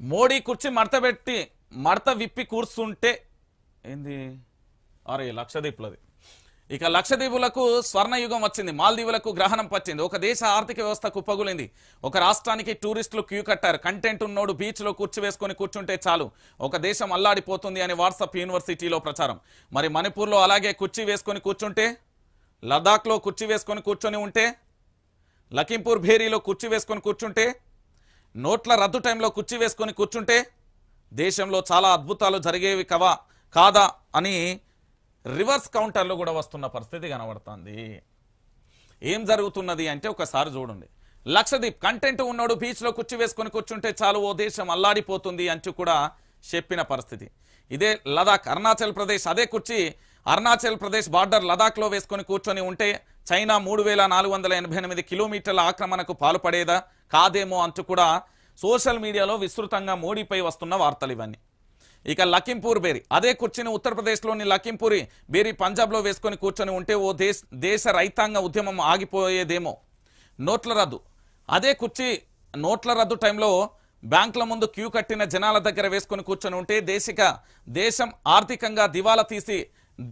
మోడీ కుర్చీ మడత పెట్టి మడత విప్పి కూర్చుంటే ఏంది? అరే లక్షదీపులది ఇక లక్షదీపులకు స్వర్ణయుగం వచ్చింది మాల్దీవులకు గ్రహణం పచ్చింది ఒక దేశ ఆర్థిక వ్యవస్థ కుప్పగులింది ఒక రాష్ట్రానికి టూరిస్టులు క్యూ కట్టారు. కంటెంట్ ఉన్నోడు బీచ్లో కూర్చు వేసుకొని కూర్చుంటే చాలు. ఒక దేశం అల్లాడిపోతుంది అని వాట్సాప్ యూనివర్సిటీలో ప్రచారం. మరి మణిపూర్లో అలాగే కుర్చీ వేసుకొని కూర్చుంటే లదాఖ్లో కుర్చీ వేసుకొని కూర్చొని ఉంటే లఖింపూర్ భేరీలో కుర్చీ వేసుకొని కూర్చుంటే నోట్ల రద్దు టైంలో కుర్చీ వేసుకొని కూర్చుంటే దేశంలో చాలా అద్భుతాలు జరిగేవి కవా కాదా అని రివర్స్ కౌంటర్లో కూడా వస్తున్న పరిస్థితి కనబడుతుంది. ఏం జరుగుతున్నది అంటే ఒకసారి చూడండి. లక్షదీప్ కంటెంట్ ఉన్నాడు బీచ్లో కుర్చీ వేసుకొని కూర్చుంటే చాలు ఓ దేశం అల్లాడిపోతుంది అంటూ కూడా చెప్పిన పరిస్థితి. ఇదే లదాఖ్ అరుణాచల్ ప్రదేశ్ అదే కుర్చీ అరుణాచల్ ప్రదేశ్ బార్డర్ లదాఖ్లో వేసుకొని కూర్చొని ఉంటే చైనా మూడు వేల నాలుగు వందల ఎనభై ఎనిమిది కిలోమీటర్ల ఆక్రమణకు పాల్పడేదా? కాదేమో అంటూ కూడా సోషల్ మీడియాలో విస్తృతంగా మోడీపై వస్తున్న వార్తలు ఇవన్నీ. ఇక లఖింపూర్ బేరీ. అదే కుర్చీని ఉత్తరప్రదేశ్లోని లఖింపూరి బేరీ పంజాబ్లో వేసుకొని కూర్చొని ఉంటే ఓ దేశ దేశ రైతాంగ ఉద్యమం ఆగిపోయేదేమో. నోట్ల రద్దు. అదే కుర్చీ నోట్ల రద్దు టైంలో బ్యాంకుల ముందు క్యూ కట్టిన జనాల దగ్గర వేసుకొని కూర్చొని ఉంటే దేశిక దేశం ఆర్థికంగా దివాలా తీసి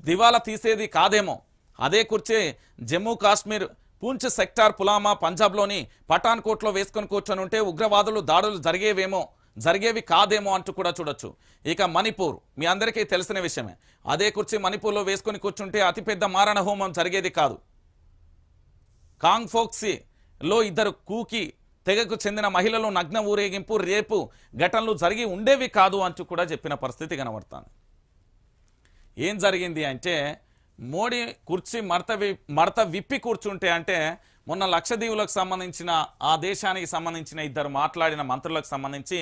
దివాలా తీసేది కాదేమో. అదే కుర్చీ జమ్మూ కాశ్మీర్ పూంచ్ సెక్టార్ పులామా పంజాబ్లోని పఠాన్కోట్లో వేసుకొని కూర్చొని ఉంటే ఉగ్రవాదులు దాడులు జరిగేవేమో జరిగేవి కాదేమో అంటూ కూడా చూడొచ్చు. ఇక మణిపూర్ మీ అందరికీ తెలిసిన విషయమే. అదే కుర్చీ మణిపూర్లో వేసుకొని కూర్చుంటే అతిపెద్ద మారణ హోమం జరిగేది కాదు. కాంగ్ఫోక్సీలో ఇద్దరు కూకి తెగకు చెందిన మహిళలు నగ్న ఊరేగింపు రేపు ఘటనలు జరిగి ఉండేవి కాదు అంటూ కూడా చెప్పిన పరిస్థితి కనబడుతుంది. ఏం జరిగింది అంటే మోడీ కుర్చీ మడత వి మడత విప్పి కూర్చుంటే అంటే మొన్న లక్షదీవులకు సంబంధించిన ఆ దేశానికి సంబంధించిన ఇద్దరు మాట్లాడిన మంత్రులకు సంబంధించి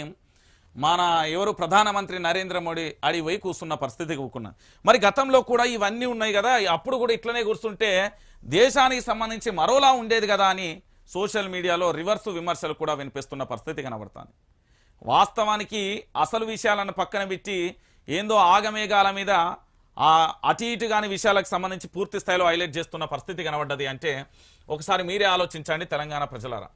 మన ఎవరు ప్రధానమంత్రి నరేంద్ర మోడీ అడి పోయి కూర్చున్న పరిస్థితి కూకున్నా మరి గతంలో కూడా ఇవన్నీ ఉన్నాయి కదా అప్పుడు కూడా ఇట్లనే కూర్చుంటే దేశానికి సంబంధించి మరోలా ఉండేది కదా అని సోషల్ మీడియాలో రివర్స్ విమర్శలు కూడా వినిపిస్తున్న పరిస్థితి కనబడుతుంది. వాస్తవానికి అసలు విషయాలను పక్కన పెట్టి ఏందో ఆగమేఘాల మీద ఆ అటు ఇటు కాని విషయాలకు సంబంధించి పూర్తి స్థాయిలో హైలైట్ చేస్తున్న పరిస్థితి కనబడ్డది అంటే ఒకసారి మీరే ఆలోచించండి తెలంగాణ ప్రజలారా.